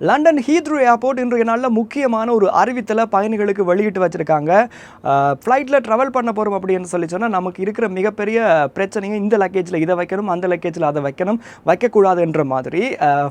London Heathrow airport இன்றைய நாளில் முக்கியமான ஒரு அறிவித்தலை பயணிகளுக்கு வெளியிட்டு வச்சுருக்காங்க. ஃப்ளைட்டில் ட்ராவல் பண்ண போகிறோம் அப்படின்னு சொல்லி சொன்னால் நமக்கு இருக்கிற மிகப்பெரிய பிரச்சனையும் இந்த லக்கேஜில் இதை வைக்கணும் அந்த லக்கேஜில் அதை வைக்கணும் வைக்கக்கூடாதுன்ற மாதிரி.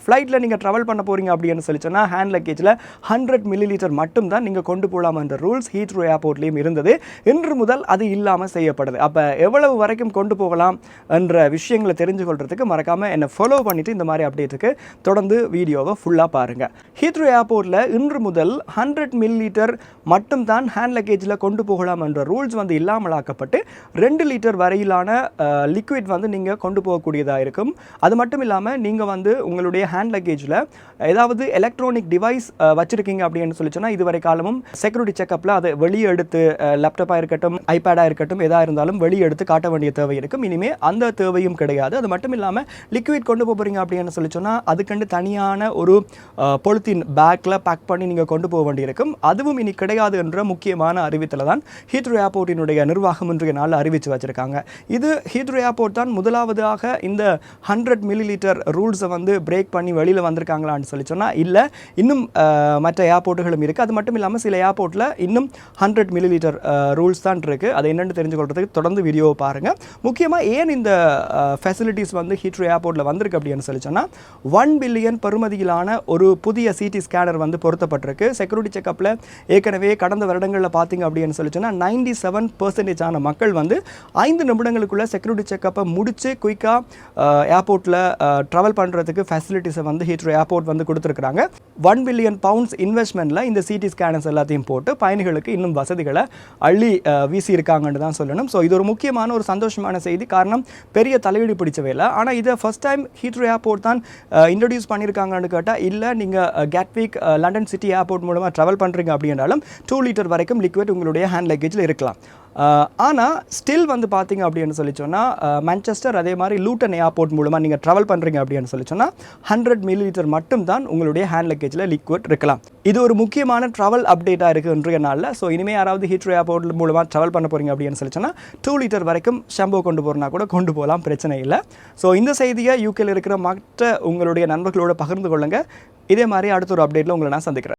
ஃப்ளைட்டில் நீங்கள் ட்ராவல் பண்ண போகிறீங்க அப்படின்னு சொல்லி சொன்னால் ஹேண்ட் லக்கேஜில் ஹண்ட்ரட் மில்லி லிட்டர் மட்டும் தான் நீங்கள் கொண்டு போகலாம் என்ற ரூல்ஸ் ஹீத்ரூ ஏர்போர்ட்லேயும் இருந்தது. இன்று முதல் அது இல்லாமல் செய்யப்படுது. அப்போ எவ்வளவு வரைக்கும் கொண்டு போகலாம் என்ற விஷயங்களை தெரிஞ்சு கொள்கிறதுக்கு மறக்காமல் என்னை ஃபாலோ பண்ணிவிட்டு இந்த மாதிரி அப்டேட்டுக்கு தொடர்ந்து வீடியோவை ஃபுல்லாக பாருங்கள் ஹீத்ரோ ஏர்போர்ட்டில் இன்று முதல் ஹண்ட்ரட் மில் லிட்டர் மட்டும்தான் ஹேண்ட் லக்கேஜில் கொண்டு போகலாம் என்ற ரூல்ஸ் வந்து இல்லாமலாக்கப்பட்டு ரெண்டு லிட்டர் வரையிலான லிக்விட் வந்து நீங்கள் கொண்டு போகக்கூடியதாக இருக்கும். அது மட்டும் இல்லாமல் நீங்கள் வந்து உங்களுடைய ஹேண்ட் லக்கேஜில் ஏதாவது எலக்ட்ரானிக் டிவைஸ் வச்சுருக்கீங்க அப்படின்னு சொல்லி சொன்னால் இதுவரை காலமும் செக்யூரிட்டி செக்கப்பில் அதை வெளியே எடுத்து லேப்டாப்பாக இருக்கட்டும் ஐபேடாக இருக்கட்டும் எதாக இருந்தாலும் வெளியே எடுத்து காட்ட வேண்டிய தேவை இருக்கும். இனிமேல் அந்த தேவையும் கிடையாது. அது மட்டும் இல்லாமல் லிக்விட் கொண்டு போகிறீங்க அப்படின்னு சொல்லி சொன்னால் அதுக்கண்டு தனியான ஒரு பொலித்தீன் பேக்கில் பேக் பண்ணி நீங்கள் கொண்டு போக வேண்டியிருக்கும். அதுவும் இனி கிடையாது என்ற முக்கியமான அறிவித்தலை தான் ஹீத்ரோ ஏர்போர்ட்டினுடைய நிர்வாகம் இன்றைய நாளில் அறிவித்து வச்சுருக்காங்க. இது ஹீத்ரோ ஏர்போர்ட் தான் முதலாவதாக இந்த ஹண்ட்ரட் மில்லி லிட்டர் ரூல்ஸை வந்து பிரேக் பண்ணி வெளியில் வந்திருக்காங்களான்னு சொல்லி சொன்னால் இல்லை இன்னும் மற்ற ஏர்போர்ட்டுகளும் இருக்குது அது மட்டும் இல்லாமல் சில ஏர்போர்ட்டில் இன்னும் ஹண்ட்ரட் மில்லி லிட்டர் ரூல்ஸ் தான் இருக்குது அதை என்னென்னு தெரிஞ்சுக்கொள்றதுக்கு தொடர்ந்து வீடியோவை பாருங்கள் முக்கியமாக ஏன் இந்த ஃபெசிலிட்டிஸ் வந்து ஹீத்ரோ ஏர்போர்ட்டில் வந்திருக்கு அப்படின்னு சொல்லி சொன்னால் ஒன் பில்லியன் பெறுமதியிலான ஒரு புதிய சிடி ஸ்கேனர் வந்து பொருத்தப்பட்டிருக்கு. செக்யூரிட்டி செக்கப்பில் ஏற்கனவே கடந்த வருடங்களில் பார்த்தீங்க அப்படின்னு சொல்லி நைன்டி செவன் ஆன மக்கள் வந்து ஐந்து நிமிடங்களுக்குள்ள செக்யூரிட்டி செக்கப்பை முடிச்சு குயிக்காக ஏர்போர்ட்டில் ட்ராவல் பண்ணுறதுக்கு ஃபெசிலிட்டிஸை வந்து ஹீட்ரோ ஏர்போர்ட் வந்து கொடுத்துருக்குறாங்க. ஒன் பில்லியன் பவுண்ட்ஸ் இன்வெஸ்ட்மெண்ட்டில் இந்த சிடி ஸ்கேனர்ஸ் எல்லாத்தையும் போட்டு பயணிகளுக்கு இன்னும் வசதிகளை அள்ளி வீசி இருக்காங்கன்னு தான் சொல்லணும். ஸோ இது ஒரு முக்கியமான ஒரு சந்தோஷமான செய்தி. காரணம் பெரிய தலையீடு பிடிச்சவே இல்லை. ஆனால் இதை ஃபர்ஸ்ட் டைம் ஹீட்ரோ ஏர்போர்ட் தான் இன்ட்ரடியூஸ் பண்ணியிருக்காங்கன்னு கேட்டால் இல்லை நீங்கள் கேட்விக் லண்டன் சிட்டி ஏர்போர்ட் மூலமாக ட்ராவல் பண்ணுறீங்க அப்படின்னாலும் டூ லிட்டர் வரைக்கும் லிக்விட் உங்களுடைய ஹேண்ட் லக்கேஜில் இருக்கலாம். ஆனால் ஸ்டில் வந்து பார்த்தீங்க அப்படின்னு சொல்லி சொன்னால் மான்செஸ்டர் அதே மாதிரி லூட்டன் ஏர்போர்ட் மூலமாக நீங்கள் ட்ராவல் பண்ணுறீங்க அப்படின்னு சொல்லி சொன்னால் ஹண்ட்ரட் மில்லி லிட்டர் மட்டும் தான் உங்களுடைய ஹேண்ட் லக்கேஜில் லிக்விட் இருக்கலாம். இது ஒரு முக்கியமான ட்ராவல் அப்டேட்டாக இருக்குது இன்றைய நாளில். ஸோ இனிமேல் யாராவது ஹீட்ரோ ஏர்போர்ட் மூலமாக ட்ராவல் பண்ண போகிறீங்க அப்படின்னு சொல்லி சொன்னால் டூ லிட்டர் வரைக்கும் ஷாம்போ கொண்டு போகிறனா கூட கொண்டு போகலாம் பிரச்சனை இல்லை. ஸோ இந்த செய்தியை யூகேல இருக்கிற மற்ற உங்களுடைய நண்பர்களோட பகிர்ந்து கொள்ளுங்கள் இதே மாதிரி அடுத்த ஒரு அப்டேட்டில் உங்களை நான் சந்திக்கிறேன்.